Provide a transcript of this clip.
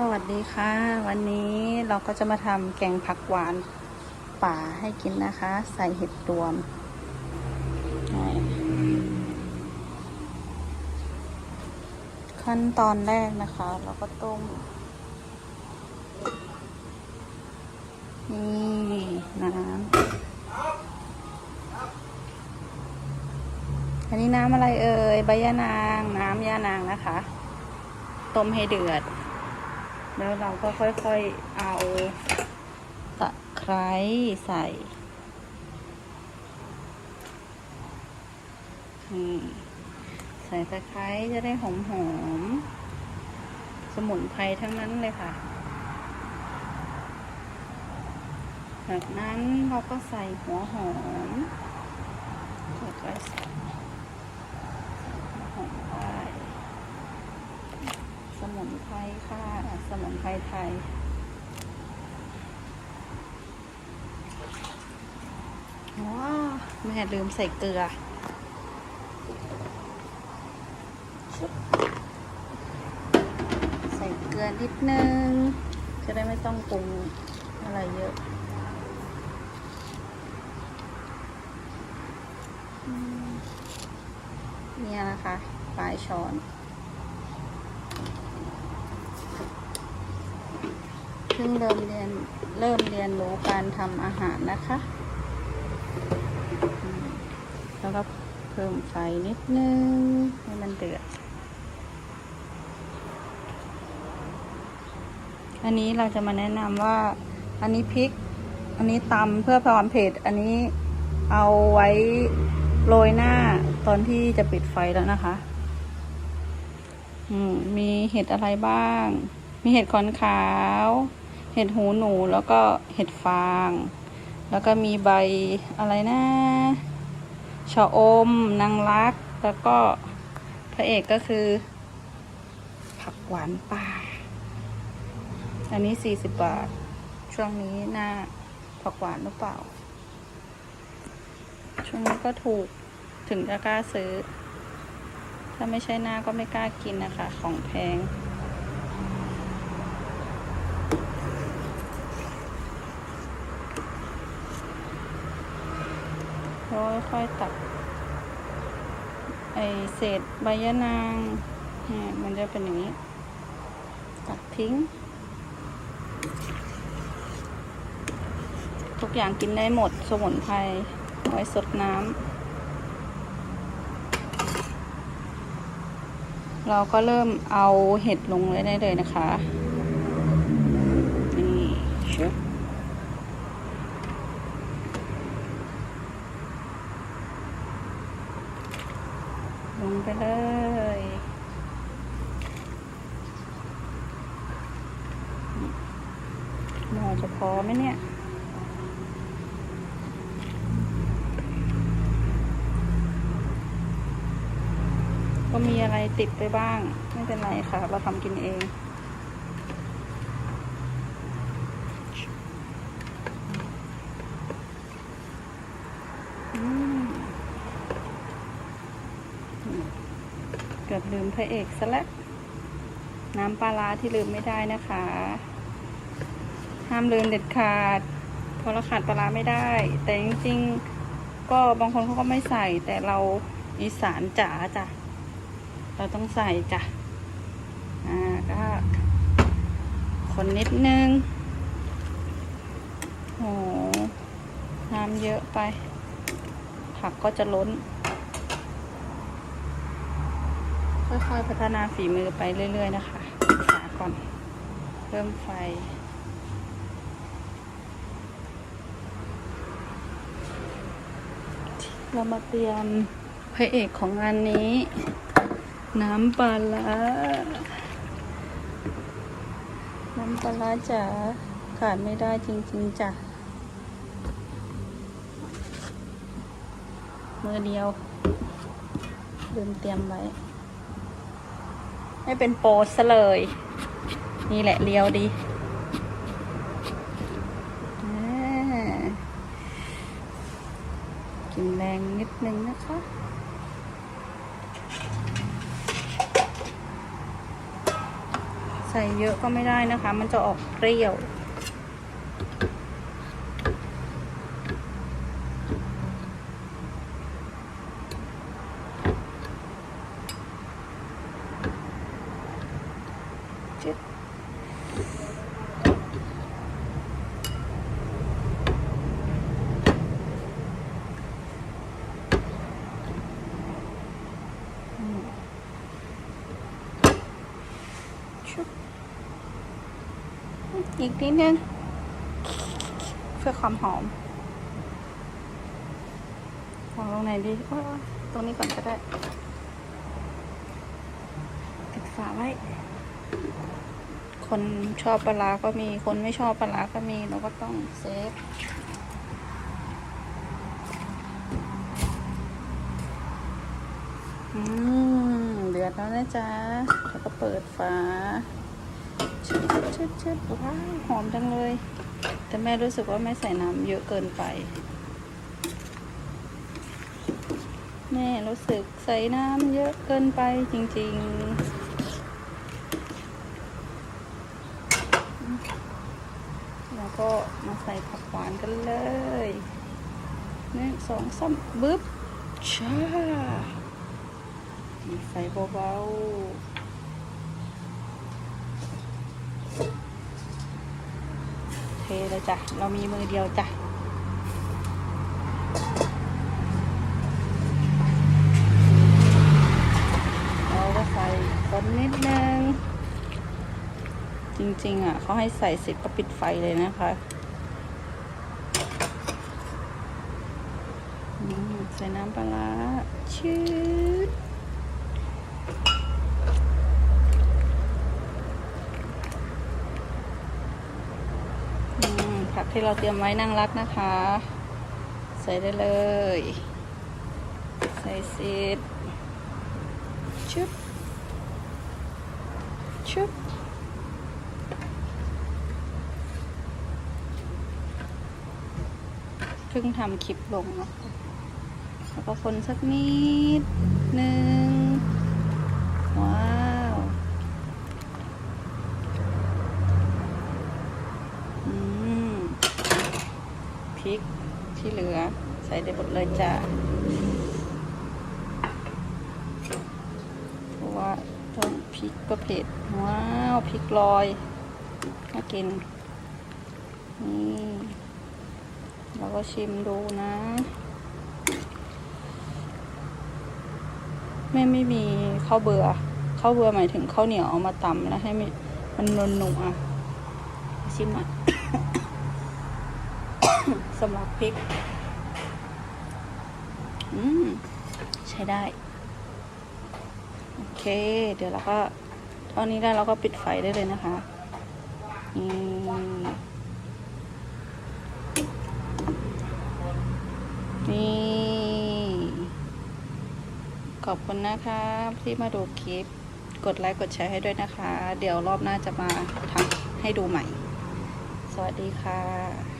สวัสดีค่ะ วันนี้เราก็จะมาทำแกงผักหวานป่าให้กินนะคะ ใส่เห็ดรวมนี่ขั้นตอนแรกนะคะ เราก็ต้ม นี่น้ำอันนี้น้ำอะไรเอ่ย ใบยะนาง น้ำยานางนะคะ ต้มให้เดือด แล้วเราก็ค่อยๆเอาตะไคร้ใส่นี่ใส่ตะไคร้จะได้หอมๆสมุนไพรทั้งนั้นเลยค่ะ จากนั้นเราก็ใส่หัวหอมแล้วก็ใส่หัวหอมไป สมุ นไพรค่ะ สมุนไพรไทย ว้าวแม่ลืมใส่เกลือใส่เกลือนิดนึง จะได้ไม่ต้องปรุงอะไรเยอะเนี่ยนะคะปลายช้อน เพิ่งเริ่มเรียนเริ่มเรียนรู้การทำอาหารนะคะ แล้วก็เพิ่มไฟนิดนึง ให้มันเดือด อันนี้เราจะมาแนะนำว่าอันนี้พริก อันนี้ตำเพื่อความเผ็ด อันนี้เอาไว้โรยหน้าตอนที่จะปิดไฟแล้วนะคะ อืมมีเห็ดอะไรบ้าง มีเห็ดขอนขาว เห็ดหูหนูแล้วก็เห็ดฟาง แล้วก็มีใบอะไรนะชะอมนางรัก แล้วก็พระเอกก็คือ ผักหวานป่า อันนี้สี่สิบบาท ช่วงนี้หน้าผักหวานหรือเปล่า ช่วงนี้ก็ถูกถึงจะกล้าซื้อ ถ้าไม่ใช่หน้าก็ไม่กล้ากินนะคะ ของแพง ค่อยตัดไอเศษใบยะนางเนี่ยมันจะเป็นอย่างนี้ ตัดทิ้ง ทุกอย่างกินได้หมดสมุนไพรไว้สดน้ำเราก็เริ่มเอาเห็ดลงเลยได้เลยนะคะ นี่ชึบ ไปเลย หมอจะพอไหมเนี่ยก็มีอะไรติดไปบ้าง ไม่เป็นไรค่ะ เราทำกินเอง กือบลืมพระเอกซะแล้วน้ำปลาร้าที่ลืมไม่ได้นะคะ ห้ามลืมเด็ดขาด เพราะเราขาดปลาร้าไม่ได้ แต่จริงๆ ก็บางคนเขาก็ไม่ใส่ แต่เราอีสานจ๋าจ้ะ เราต้องใส่จ้ะ อ่าก็คนนิดนึงโอ้น้ำเยอะไป ผักก็จะล้น ค่อยๆพัฒนาฝีมือไปเรื่อย ๆ นะคะศึกษาก่อน เพิ่มไฟ เรามาเตรียมพระเอกของงานนี้ น้ำปลาร้าน้ำปลาร้าจ๋าขาดไม่ได้จริง ๆจ้ะมือเดียวลืมเตรียมไว้ ไม่เป็นโปรซะเลย นี่แหละเลียวดีกินแรงนิดนึงนะคะใส่เยอะก็ไม่ได้นะคะ มันจะออกเปรี้ยว อีกนิดนึง เพื่อความหอมวางลงไหนดีตรงนี้ก่อนก็ได้ปิดฝาไว้ คนชอบปลาร้าก็มี คนไม่ชอบปลาร้าก็มี เราก็ต้องเซฟอืม เดือดแล้วนะจ๊ะ แล้วก็เปิดฝา ชุดชุดชุดว้าวหอมจังเลย แต่แม่รู้สึกว่าแม่ใส่น้ำเยอะเกินไปแม่รู้สึกใส่น้ำเยอะเกินไปจริง ๆแล้วก็มาใส่ผักหวานกันเลยหนึ่งสองสามบึ๊บช่าใส่เบาๆ เทเลยจ้ะ เรามีมือเดียวจ้ะเราก็ใส่คนนิดนึง จริง ๆ อะเขาให้ใส่เสร็จก็ปิดไฟเลยนะคะใส่น้ำปลาร้าชืดอืมผัก ที่เราเตรียมไว้นั่งรักนะคะ ใส่ได้เลย ใส่เสร็จชึบชึบเพิ่งทำคลิปลงเนาะแล้วก็คนสักนิดหนึ่งว้าว อืม พริกที่เหลือ ใส่ได้หมดเลยจ้ะเพราะว่าต้นพริกก็เผ็ด ว้าวพริกลอยน่ากิน นี่เราก็ชิมดูนะแม่ไม่มีข้าวเบื่อข้าวเบื่อหมายถึงข้าวเหนียวเอามาตำแล้วให้มันนนวลหนุอะชิมอะ สำหรับพริก อืม ใช้ได้ โอเค เดี๋ยวเราก็ตอนนี้ได้เราก็ปิดไฟได้เลยนะคะนี่นี่ขอบคุณนะคะที่มาดูคลิป กดไลค์กดแชร์ให้ด้วยนะคะ เดี๋ยวรอบหน้าจะมาทำให้ดูใหม่ สวัสดีค่ะ